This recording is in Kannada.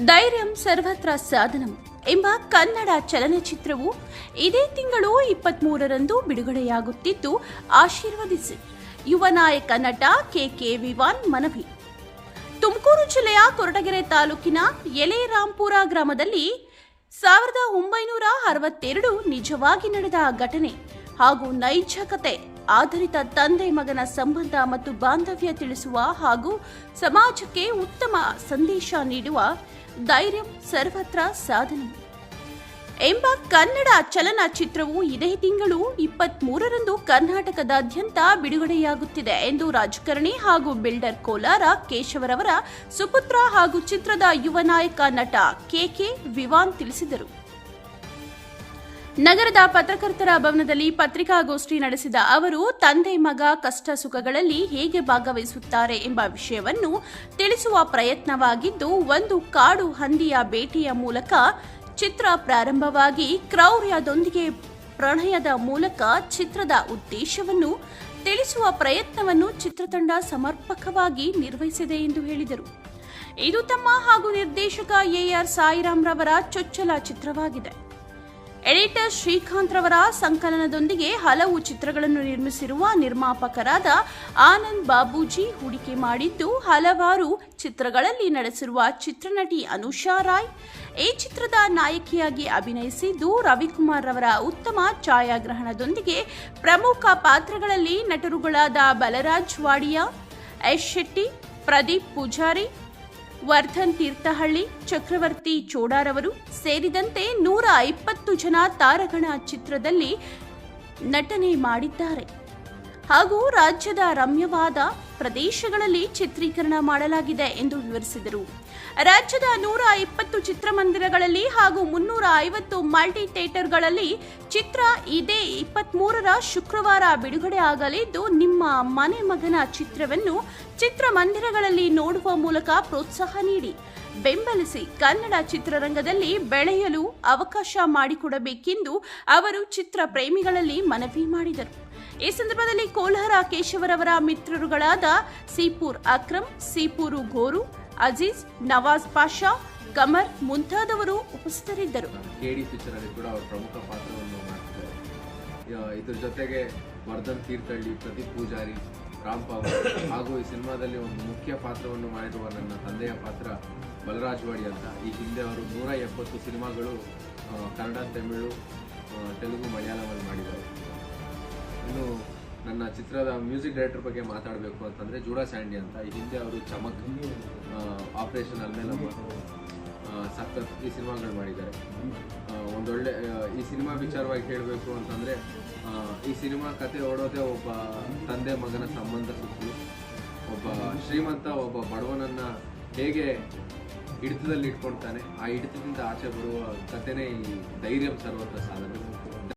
ಧೈರ್ಯಂ ಸರ್ವತ್ರ ಸಾಧನಂ ಎಂಬ ಕನ್ನಡ ಚಲನಚಿತ್ರವು ಇದೇ ತಿಂಗಳು ಇಪ್ಪತ್ಮೂರರಂದು ಬಿಡುಗಡೆಯಾಗುತ್ತಿದ್ದು, ಆಶೀರ್ವದಿಸಿ. ಯುವ ನಾಯಕ ನಟ ಕೆಕೆ ವಿವಾನ್ ಮನವಿ. ತುಮಕೂರು ಜಿಲ್ಲೆಯ ಕೊರಟಗೆರೆ ತಾಲೂಕಿನ ಎಲೆರಾಂಪುರ ಗ್ರಾಮದಲ್ಲಿ ಸಾವಿರದ ಒಂಬೈನೂರ ಅರವತ್ತೆರಡು ನಿಜವಾಗಿ ನಡೆದ ಘಟನೆ ಹಾಗೂ ನೈಜ ಕತೆ. ಆಧಾರಿತ ತಂದೆ ಮಗನ ಸಂಬಂಧ ಮತ್ತು ಬಾಂಧವ್ಯ ತಿಳಿಸುವ ಹಾಗೂ ಸಮಾಜಕ್ಕೆ ಉತ್ತಮ ಸಂದೇಶ ನೀಡುವ ಧೈರ್ಯ ಸರ್ವತ್ರ ಸಾಧನೆ. ಎಂಬ ಕನ್ನಡ ಚಲನಚಿತ್ರವು ಇದೇ ತಿಂಗಳು ಇಪ್ಪತ್ಮೂರರಂದು ಕರ್ನಾಟಕದಾದ್ಯಂತ ಬಿಡುಗಡೆಯಾಗುತ್ತಿದೆ ಎಂದು ರಾಜಕಾರಣಿ ಹಾಗೂ ಬಿಲ್ಡರ್ ಕೋಲಾರ ಕೇಶವರವರ ಸುಪುತ್ರ ಹಾಗೂ ಚಿತ್ರದ ಯುವ ನಾಯಕ ನಟ ಕೆಕೆ ವಿವಾನ್ ತಿಳಿಸಿದರು. ನಗರದ ಪತ್ರಕರ್ತರ ಭವನದಲ್ಲಿ ಪತ್ರಿಕಾಗೋಷ್ಠಿ ನಡೆಸಿದ ಅವರು, ತಂದೆ ಮಗ ಕಷ್ಟ ಸುಖಗಳಲ್ಲಿ ಹೇಗೆ ಭಾಗವಹಿಸುತ್ತಾರೆ ಎಂಬ ವಿಷಯವನ್ನು ತಿಳಿಸುವ ಪ್ರಯತ್ನವಾಗಿದ್ದು, ಒಂದು ಕಾಡು ಹಂದಿಯ ಭೇಟಿಯ ಮೂಲಕ ಚಿತ್ರ ಪ್ರಾರಂಭವಾಗಿ ಕ್ರೌರ್ಯದೊಂದಿಗೆ ಪ್ರಣಯದ ಮೂಲಕ ಚಿತ್ರದ ಉದ್ದೇಶವನ್ನು ತಿಳಿಸುವ ಪ್ರಯತ್ನವನ್ನು ಚಿತ್ರತಂಡ ಸಮರ್ಪಕವಾಗಿ ನಿರ್ವಹಿಸಿದೆ ಎಂದು ಹೇಳಿದರು. ಇದು ತಮ್ಮ ಹಾಗೂ ನಿರ್ದೇಶಕ ಎಆರ್ ಸಾಯಿರಾಮ್ ರವರ ಚೊಚ್ಚಲ ಚಿತ್ರವಾಗಿದೆ. ಎಡಿಟರ್ ಶ್ರೀಕಾಂತ್ ರವರ ಸಂಕಲನದೊಂದಿಗೆ ಹಲವು ಚಿತ್ರಗಳನ್ನು ನಿರ್ಮಿಸಿರುವ ನಿರ್ಮಾಪಕರಾದ ಆನಂದ್ ಬಾಬೂಜಿ ಹೂಡಿಕೆ ಮಾಡಿದ್ದು, ಹಲವಾರು ಚಿತ್ರಗಳಲ್ಲಿ ನಡೆಸಿರುವ ಚಿತ್ರನಟಿ ಅನುಷಾ ರಾಯ್, ಈ ಚಿತ್ರದ ನಾಯಕಿಯಾಗಿ ಅಭಿನಯಿಸಿದ್ದು, ರವಿಕುಮಾರ್ ರವರ ಉತ್ತಮ ಛಾಯಾಗ್ರಹಣದೊಂದಿಗೆ ಪ್ರಮುಖ ಪಾತ್ರಗಳಲ್ಲಿ ನಟರುಗಳಾದ ಬಲರಾಜ್ ವಾಡಿಯಾ ಎಸ್ ಶೆಟ್ಟಿ, ಪ್ರದೀಪ್ ಪೂಜಾರಿ ವರ್ಧನ್ ತೀರ್ಥಹಳ್ಳಿ ಚಕ್ರವರ್ತಿ ಚೋಡಾರವರು ಸೇರಿದಂತೆ ನೂರ ಇಪ್ಪತ್ತು ಜನ ತಾರಗಣ ಚಿತ್ರದಲ್ಲಿ ನಟನೆ ಮಾಡಿದ್ದಾರೆ. ಹಾಗೂ ರಾಜ್ಯದ ರಮ್ಯವಾದ ಪ್ರದೇಶಗಳಲ್ಲಿ ಚಿತ್ರೀಕರಣ ಮಾಡಲಾಗಿದೆ ಎಂದು ವಿವರಿಸಿದರು. ರಾಜ್ಯದ ನೂರ ಇಪ್ಪತ್ತು ಚಿತ್ರಮಂದಿರಗಳಲ್ಲಿ ಹಾಗೂ ಮುನ್ನೂರ ಐವತ್ತು ಮಲ್ಟಿ ಥಿಯೇಟರ್ಗಳಲ್ಲಿ ಚಿತ್ರ ಇದೇ ಇಪ್ಪತ್ಮೂರರ ಶುಕ್ರವಾರ ಬಿಡುಗಡೆ ಆಗಲಿದ್ದು, ನಿಮ್ಮ ಮನೆ ಮಗನ ಚಿತ್ರವನ್ನು ಚಿತ್ರಮಂದಿರಗಳಲ್ಲಿ ನೋಡುವ ಮೂಲಕ ಪ್ರೋತ್ಸಾಹ ನೀಡಿ. ಬೆಂಬಲಿಸಿ ಕನ್ನಡ ಚಿತ್ರರಂಗದಲ್ಲಿ ಬೆಳೆಯಲು ಅವಕಾಶ ಮಾಡಿಕೊಡಬೇಕೆಂದು ಅವರು ಚಿತ್ರ ಪ್ರೇಮಿಗಳಲ್ಲಿ ಮನವಿ ಮಾಡಿದರು. ಈ ಸಂದರ್ಭದಲ್ಲಿ ಕೋಲಾರ ಕೇಶವರವರ ಮಿತ್ರರುಗಳಾದ ಸಿಪೂರ್ ಅಕ್ರಮ್, ಸಿಪೂರು ಗೋರು, ಅಜೀಜ್, ನವಾಜ್ ಪಾಷಾ, ಕಮರ್ ಮುಂತಾದವರು ಉಪಸ್ಥಿತರಿದ್ದರು. ಇದ್ರ ಜೊತೆಗೆ ವರ್ಧನ್ ತೀರ್ಥಹಳ್ಳಿ, ಪ್ರದೀಪ್ ಪೂಜಾರಿ, ರಾಮ್ ಹಾಗೂ ಈ ಸಿನಿಮಾದಲ್ಲಿ ಒಂದು ಮುಖ್ಯ ಪಾತ್ರವನ್ನು ಮಾಡಿರುವ ನನ್ನ ತಂದೆಯ ಪಾತ್ರ ಬಲರಾಜ್ ವಾಡಿ ಅಂತ. ಈ ಹಿಂದೆ ಅವರು ನೂರ ಎಪ್ಪತ್ತು ಸಿನಿಮಾಗಳು ಕನ್ನಡ, ತಮಿಳು ತೆಲುಗು ಮಲಯಾಳಂ ಮಾಡಿದ್ದಾರೆ. ಇನ್ನು ನನ್ನ ಚಿತ್ರದ ಮ್ಯೂಸಿಕ್ ಡೈರೆಕ್ಟರ್ ಬಗ್ಗೆ ಮಾತಾಡಬೇಕು ಅಂತಂದರೆ ಜೂಡಾ ಸ್ಯಾಂಡಿ ಅಂತ. ಈ ಹಿಂದೆ ಅವರು ಚಮಕ್ ಆಪ್ರೇಷನ್ ಅಲ್ಲೆಲ್ಲ ಸಖತ್ ಈ ಸಿನಿಮಾಗಳು ಮಾಡಿದ್ದಾರೆ. ಒಂದೊಳ್ಳೆ ಈ ಸಿನಿಮಾ ವಿಚಾರವಾಗಿ ಹೇಳಬೇಕು ಅಂತಂದರೆ ಈ ಸಿನಿಮಾ ಕತೆ ಓಡೋದೇ ಒಬ್ಬ ತಂದೆ ಮಗನ ಸಂಬಂಧ ಸುತ್ತಿ, ಒಬ್ಬ ಶ್ರೀಮಂತ, ಒಬ್ಬ ಬಡವನನ್ನು ಹೇಗೆ ಹಿಡಿತದಲ್ಲಿ ಇಟ್ಕೊಳ್ತಾನೆ, ಆ ಹಿಡಿತದಿಂದ ಆಚೆ ಬರುವ ಕಥೆನೇ ಈ ಧೈರ್ಯ ಸರ್ವತ್ರ ಸಾಧನೆ.